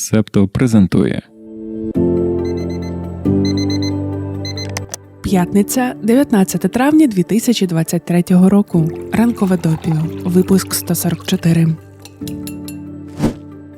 Септо презентує П'ятниця, 19 травня 2023 року. Ранкове допіо. Випуск 144.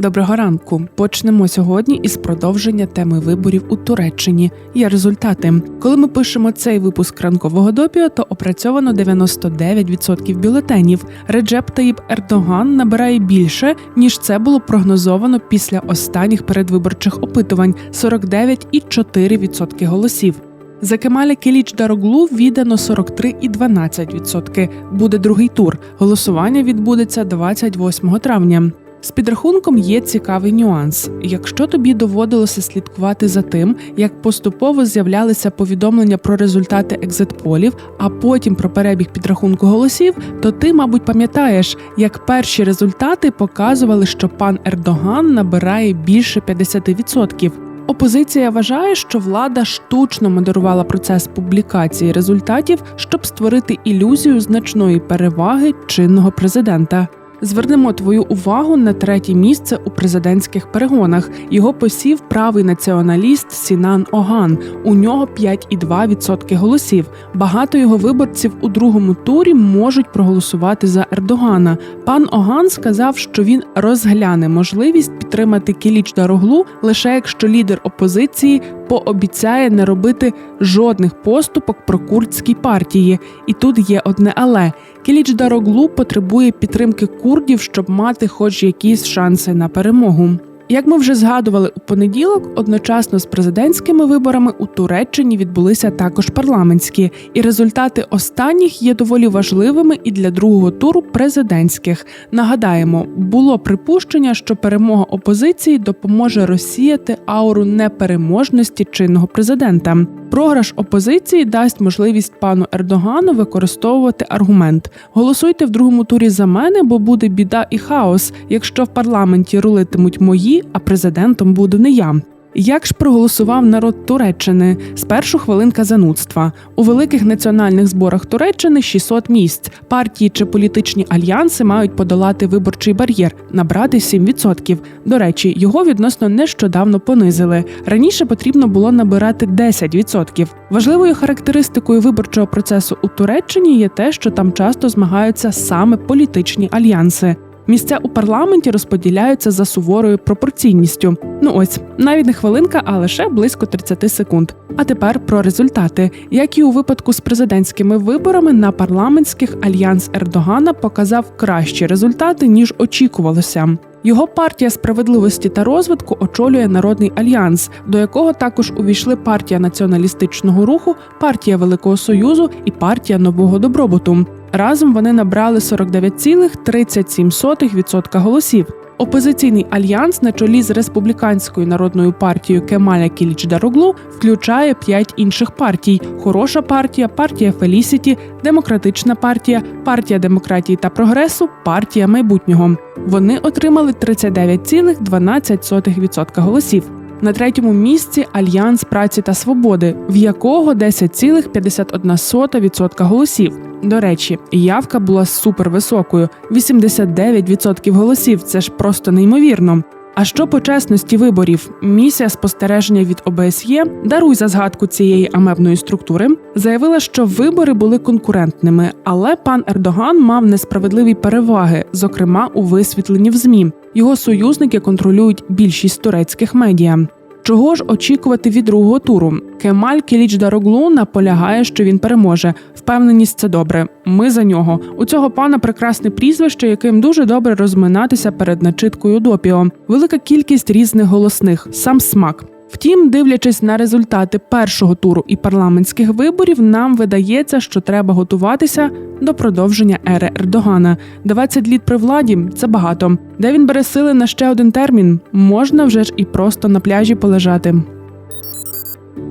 Доброго ранку. Почнемо сьогодні із продовження теми виборів у Туреччині. Є результати. Коли ми пишемо цей випуск ранкового допіо, то опрацьовано 99% бюлетенів. Реджеп Таїб Ердоган набирає більше ніж це було прогнозовано після останніх передвиборчих опитувань 49,4% голосів. За Кемаля Келіч Дароглу віддано 43,12%. Буде другий тур. Голосування відбудеться 28 травня. З підрахунком є цікавий нюанс. Якщо тобі доводилося слідкувати за тим, як поступово з'являлися повідомлення про результати екзитполів, а потім про перебіг підрахунку голосів, то ти, мабуть, пам'ятаєш, як перші результати показували, що пан Ердоган набирає більше 50%. Опозиція вважає, що влада штучно модерувала процес публікації результатів, щоб створити ілюзію значної переваги чинного президента. Звернемо твою увагу на третє місце у президентських перегонах. Його посів правий націоналіст Сінан Оган. У нього 5,2% голосів. Багато його виборців у другому турі можуть проголосувати за Ердогана. Пан Оган сказав, що він розгляне можливість підтримати Кіліч Дароглу лише якщо лідер опозиції пообіцяє не робити жодних поступок про курдській партії. І тут є одне але Кіліч Дароглу потребує підтримки курдів, щоб мати хоч якісь шанси на перемогу. Як ми вже згадували у понеділок, одночасно з президентськими виборами у Туреччині відбулися також парламентські, і результати останніх є доволі важливими і для другого туру президентських. Нагадаємо, було припущення, що перемога опозиції допоможе розсіяти ауру непереможності чинного президента. Програш опозиції дасть можливість пану Ердогану використовувати аргумент: голосуйте в другому турі за мене, бо буде біда і хаос, якщо в парламенті рулитимуть мої, а президентом буду не я. Як ж проголосував народ Туреччини? Спершу хвилинка занудства у великих національних зборах Туреччини 600 місць. Партії чи політичні альянси мають подолати виборчий бар'єр, набрати 7%. До речі, його відносно нещодавно понизили. Раніше потрібно було набирати 10%. Важливою характеристикою виборчого процесу у Туреччині є те, що там часто змагаються саме політичні альянси. Місця у парламенті розподіляються за суворою пропорційністю. Ну ось навіть не хвилинка, а лише близько 30 секунд. А тепер про результати. Як і у випадку з президентськими виборами, на парламентських альянс Ердогана показав кращі результати ніж очікувалося. Його партія справедливості та розвитку очолює народний альянс, до якого також увійшли партія націоналістичного руху, партія Великого Союзу і партія нового добробуту. Разом вони набрали 49,37% голосів. Опозиційний альянс на чолі з республіканською народною партією Кемаля Кіліч Дароглу включає п'ять інших партій: хороша партія, партія Фелісіті, демократична партія, партія демократії та прогресу, партія майбутнього. Вони отримали 39,12% голосів. На третьому місці Альянс праці та свободи, в якого 10,51% голосів. До речі, явка була супервисокою 89% голосів. Це ж просто неймовірно. А що по чесності виборів? Місія спостереження від ОБСЄ даруй за згадку цієї амебної структури, заявила, що вибори були конкурентними, але пан Ердоган мав несправедливі переваги, зокрема у висвітленні в змі. Його союзники контролюють більшість турецьких медіа. Чого ж очікувати від другого туру? Кемаль Кіліч Дароглу наполягає, що він переможе. Впевненість це добре. Ми за нього. У цього пана прекрасне прізвище, яким дуже добре розминатися перед начиткою допіо. Велика кількість різних голосних, сам смак. Втім, дивлячись на результати першого туру і парламентських виборів, нам видається, що треба готуватися до продовження ери Ердогана. 20 літ при владі це багато. Де він бере сили на ще один термін? Можна вже ж і просто на пляжі полежати.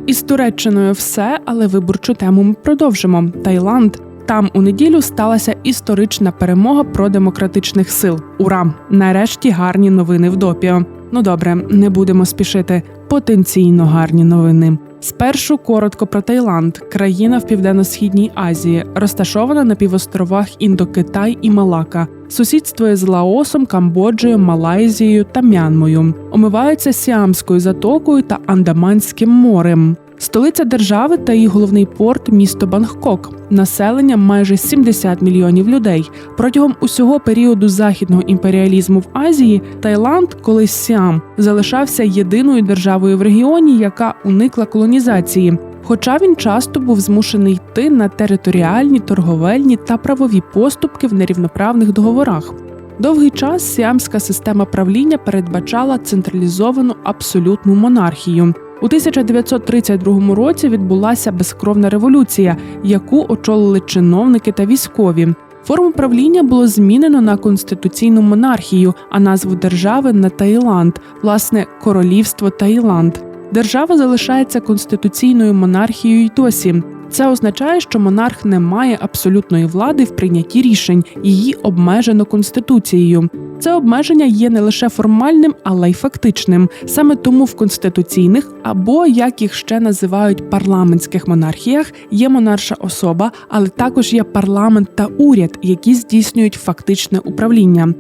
Із Туреччиною все, але виборчу тему ми продовжимо. Таїланд. Там у неділю сталася історична перемога продемократичних сил. Ура! Нарешті гарні новини в допіо. Ну добре, не будемо спішити. Потенційно гарні новини. Спершу коротко про Таїланд, країна в південно-східній Азії, розташована на півостровах Індокитай і Малака. Сусідствує з Лаосом, Камбоджею, Малайзією та Мянмою. Омивається Сіамською затокою та Андаманським морем. Столиця держави та її головний порт місто Бангкок. Населення майже 70 мільйонів людей. Протягом усього періоду західного імперіалізму в Азії Таїланд, колись Сіам, залишався єдиною державою в регіоні, яка уникла колонізації. Хоча він часто був змушений йти на територіальні, торговельні та правові поступки в нерівноправних договорах. Довгий час сіамська система правління передбачала централізовану абсолютну монархію. У 1932 році відбулася безкровна революція, яку очолили чиновники та військові. Форму правління було змінено на конституційну монархію, а назву держави на Таїланд, власне, королівство Таїланд. Держава залишається конституційною монархією й досі. Це означає, що монарх не має абсолютної влади в прийнятті рішень, її обмежено конституцією. Це обмеження є не лише формальним, але й фактичним. Саме тому в конституційних або як їх ще називають парламентських монархіях є монарша особа, але також є парламент та уряд, які здійснюють фактичне управління.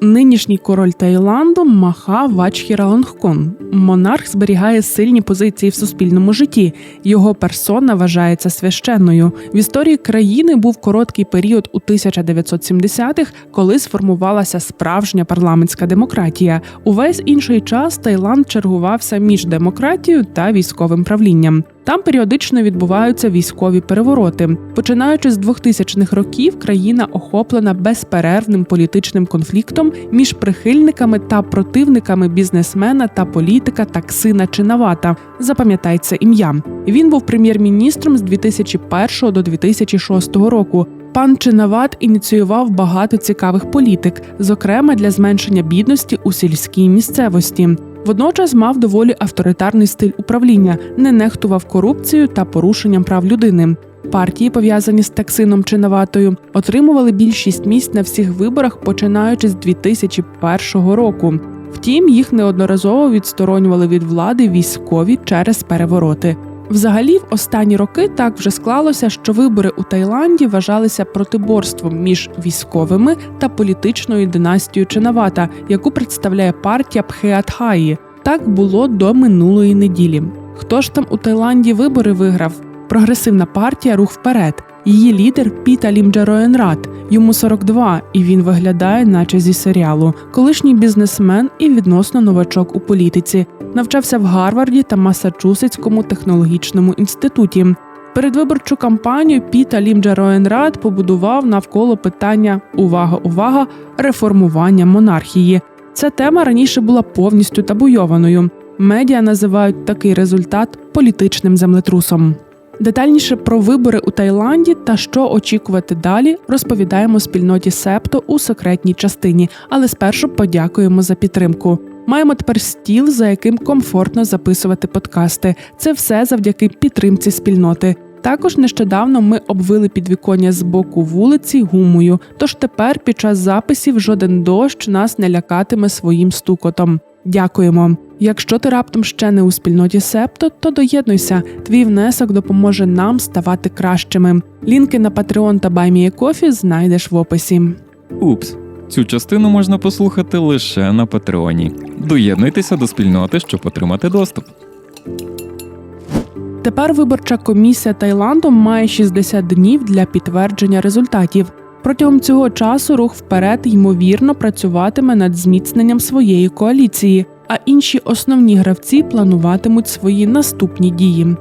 Нинішній король Таїланду Маха Вачхіралонгкон. Монарх зберігає сильні позиції в суспільному житті. Його персона вважається священною. В історії країни був короткий період у 1970-х, коли сформувалася справжня парламентська демократія. Увесь інший час Таїланд чергувався між демократією та військовим правлінням. Там періодично відбуваються військові перевороти. Починаючи з 2000-х років, країна охоплена безперервним політичним конфліктом між прихильниками та противниками бізнесмена та політика Таксина Чинавата. Запам'ятай це ім'я. Він був прем'єр-міністром з 2001 до 2006 року. Пан Чинават ініціював багато цікавих політик, зокрема для зменшення бідності у сільській місцевості. Водночас мав доволі авторитарний стиль управління, не нехтував корупцією та порушенням прав людини. Партії, пов'язані з Таксином чи наватою, отримували більшість місць на всіх виборах, починаючи з 2001 року. Втім, їх неодноразово відсторонювали від влади військові через перевороти. Взагалі, в останні роки так вже склалося, що вибори у Таїланді вважалися протиборством між військовими та політичною династією Чинавата, яку представляє партія Пхеатхаї. Так було до минулої неділі. Хто ж там у Таїланді вибори виграв? Прогресивна партія Рух вперед. Її лідер Піта Лімджароенрат. Йому 42, і він виглядає, наче зі серіалу. Колишній бізнесмен і відносно новачок у політиці. Навчався в Гарварді та Масачусетському технологічному інституті. Передвиборчу кампанію Піта Лімджароенрат побудував навколо питання увага, увага реформування монархії. Ця тема раніше була повністю табуйованою. Медіа називають такий результат політичним землетрусом. Детальніше про вибори у Таїланді та що очікувати далі, розповідаємо спільноті Септо у секретній частині, але спершу подякуємо за підтримку. Маємо тепер стіл, за яким комфортно записувати подкасти. Це все завдяки підтримці спільноти. Також нещодавно ми обвили підвіконня з боку вулиці гумою. Тож тепер під час записів жоден дощ нас не лякатиме своїм стукотом. Дякуємо. Якщо ти раптом ще не у спільноті Септо, то доєднуйся. Твій внесок допоможе нам ставати кращими. Лінки на Patreon та BuyMeACoffee знайдеш в описі. Упс. Цю частину можна послухати лише на Патреоні. Доєднуйтеся до спільноти, щоб отримати доступ. Тепер виборча комісія Таїланду має 60 днів для підтвердження результатів. Протягом цього часу рух вперед ймовірно працюватиме над зміцненням своєї коаліції, а інші основні гравці плануватимуть свої наступні дії.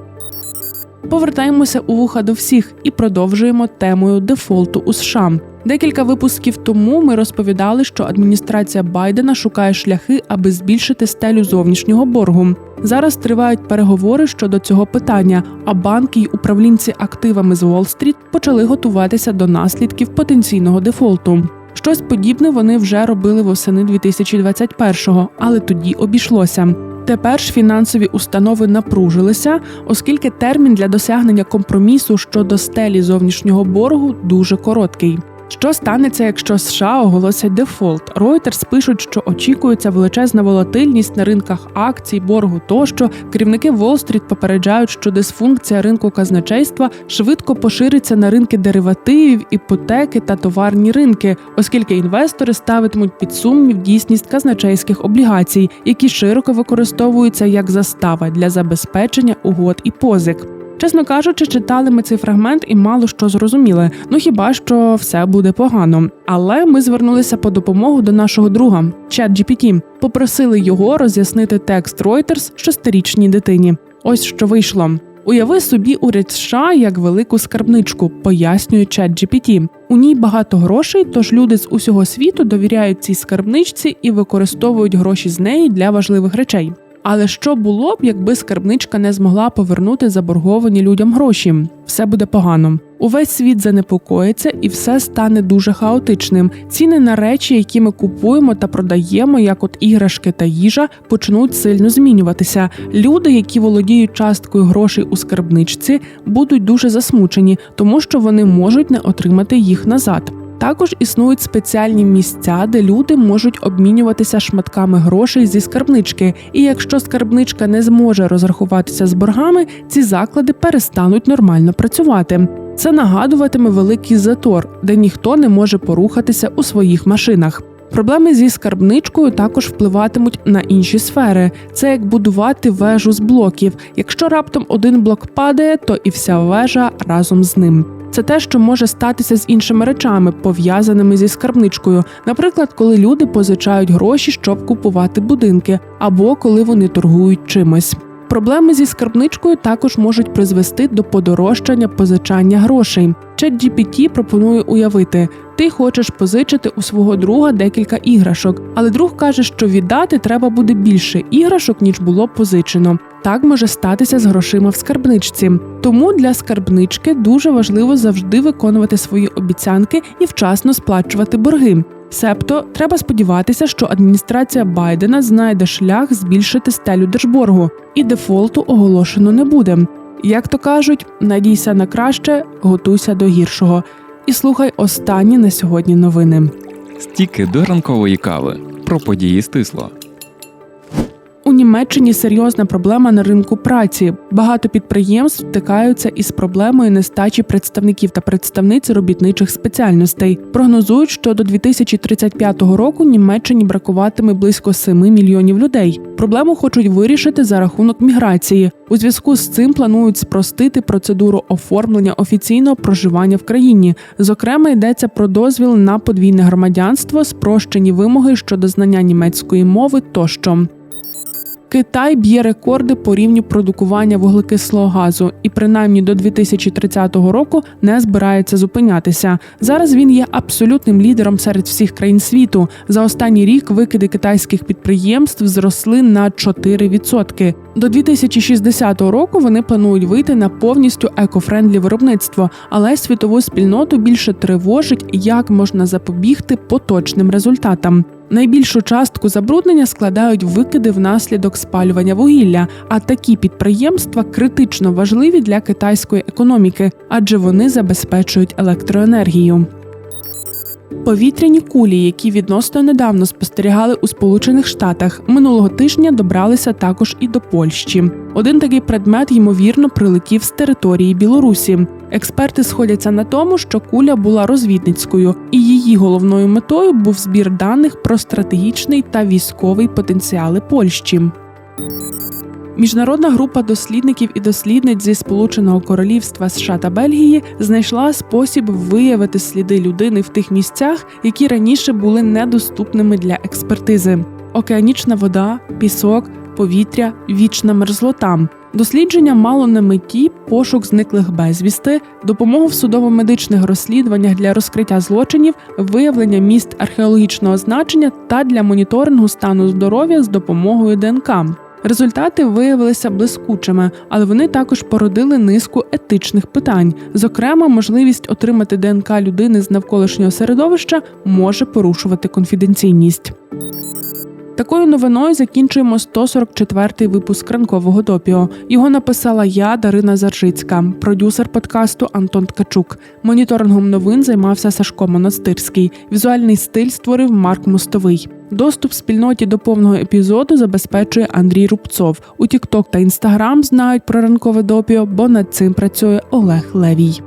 Повертаємося у вуха до всіх і продовжуємо темою дефолту у США. Декілька випусків тому ми розповідали, що адміністрація Байдена шукає шляхи, аби збільшити стелю зовнішнього боргу. Зараз тривають переговори щодо цього питання, а банки й управлінці активами з Уолл-стріт почали готуватися до наслідків потенційного дефолту. Щось подібне вони вже робили восени 2021-го, але тоді обійшлося. Тепер ж фінансові установи напружилися, оскільки термін для досягнення компромісу щодо стелі зовнішнього боргу дуже короткий. Що станеться, якщо США оголосять дефолт? Reuters пишуть, що очікується величезна волатильність на ринках акцій, боргу тощо. Керівники Уолл-стріт попереджають, що дисфункція ринку казначейства швидко пошириться на ринки деривативів, іпотеки та товарні ринки, оскільки інвестори ставитимуть під сумнів дійсність казначейських облігацій, які широко використовуються як застава для забезпечення угод і позик. Чесно кажучи, читали ми цей фрагмент і мало що зрозуміли. Ну хіба що все буде погано. Але ми звернулися по допомогу до нашого друга ChatGPT. Попросили його роз'яснити текст Reuters шестирічній дитині. Ось що вийшло. Уяви собі уряд США як велику скарбничку, пояснює ChatGPT. У ній багато грошей, тож люди з усього світу довіряють цій скарбничці і використовують гроші з неї для важливих речей. Але що було б, якби скарбничка не змогла повернути заборговані людям гроші? Все буде погано. Увесь світ занепокоїться і все стане дуже хаотичним. Ціни на речі, які ми купуємо та продаємо, як от іграшки та їжа, почнуть сильно змінюватися. Люди, які володіють часткою грошей у скарбничці, будуть дуже засмучені, тому що вони можуть не отримати їх назад. Також існують спеціальні місця, де люди можуть обмінюватися шматками грошей зі скарбнички. І якщо скарбничка не зможе розрахуватися з боргами, ці заклади перестануть нормально працювати. Це нагадуватиме великий затор, де ніхто не може порухатися у своїх машинах. Проблеми зі скарбничкою також впливатимуть на інші сфери. Це як будувати вежу з блоків. Якщо раптом один блок падає, то і вся вежа разом з ним. Це те, що може статися з іншими речами, пов'язаними зі скарбничкою. Наприклад, коли люди позичають гроші, щоб купувати будинки, або коли вони торгують чимось. Проблеми зі скарбничкою також можуть призвести до подорожчання позичання грошей. ChatGPT пропонує уявити: ти хочеш позичити у свого друга декілька іграшок, але друг каже, що віддати треба буде більше іграшок, ніж було позичено. Так може статися з грошима в скарбничці. Тому для скарбнички дуже важливо завжди виконувати свої обіцянки і вчасно сплачувати борги. Себто треба сподіватися, що адміністрація Байдена знайде шлях збільшити стелю держборгу, і дефолту оголошено не буде. Як то кажуть, надійся на краще, готуйся до гіршого. І слухай останні на сьогодні новини. Стіки до ранкової кави про події стисло. У Німеччині серйозна проблема на ринку праці. Багато підприємств стикаються із проблемою нестачі представників та представниць робітничих спеціальностей. Прогнозують, що до 2035 року Німеччині бракуватиме близько 7 мільйонів людей. Проблему хочуть вирішити за рахунок міграції. У зв'язку з цим планують спростити процедуру оформлення офіційного проживання в країні. Зокрема, йдеться про дозвіл на подвійне громадянство, спрощені вимоги щодо знання німецької мови тощо. Китай б'є рекорди по рівню продукування вуглекислого газу і принаймні до 2030 року не збирається зупинятися. Зараз він є абсолютним лідером серед всіх країн світу. За останній рік викиди китайських підприємств зросли на 4%. До 2060 року вони планують вийти на повністю екофрендлі виробництво, але світову спільноту більше тривожить, як можна запобігти поточним результатам. Найбільшу частку забруднення складають викиди внаслідок спалювання вугілля, а такі підприємства критично важливі для китайської економіки, адже вони забезпечують електроенергію. Повітряні кулі, які відносно недавно спостерігали у Сполучених Штатах, минулого тижня добралися також і до Польщі. Один такий предмет ймовірно прилетів з території Білорусі. Експерти сходяться на тому, що куля була розвідницькою, і її головною метою був збір даних про стратегічний та військовий потенціали Польщі. Міжнародна група дослідників і дослідниць зі Сполученого Королівства США та Бельгії знайшла спосіб виявити сліди людини в тих місцях, які раніше були недоступними для експертизи: океанічна вода, пісок, повітря, вічна мерзлота. Дослідження мало на меті пошук зниклих безвісти, допомогу в судово-медичних розслідуваннях для розкриття злочинів, виявлення місць археологічного значення та для моніторингу стану здоров'я з допомогою ДНК. Результати виявилися блискучими, але вони також породили низку етичних питань. Зокрема, можливість отримати ДНК людини з навколишнього середовища може порушувати конфіденційність. Такою новиною закінчуємо 144-й випуск ранкового допіо. Його написала я, Дарина Заржицька, продюсер подкасту Антон Ткачук. Моніторингом новин займався Сашко Монастирський. Візуальний стиль створив Марк Мостовий. Доступ спільноті до повного епізоду забезпечує Андрій Рубцов. У TikTok та Instagram знають про ранкове допіо, бо над цим працює Олег Левій.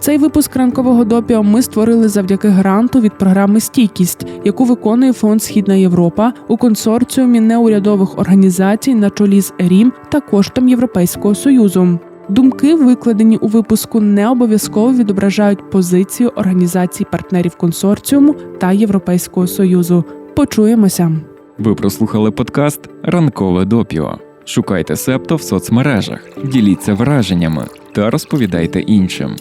Цей випуск ранкового допіо ми створили завдяки гранту від програми Стійкість, яку виконує фонд Східна Європа у консорціумі неурядових організацій на чолі з ЕРІМ та коштом Європейського союзу. Думки, викладені у випуску, не обов'язково відображають позицію організацій партнерів консорціуму та Європейського союзу. Почуємося. Ви прослухали подкаст Ранкове допіо. Шукайте септо в соцмережах, діліться враженнями та розповідайте іншим.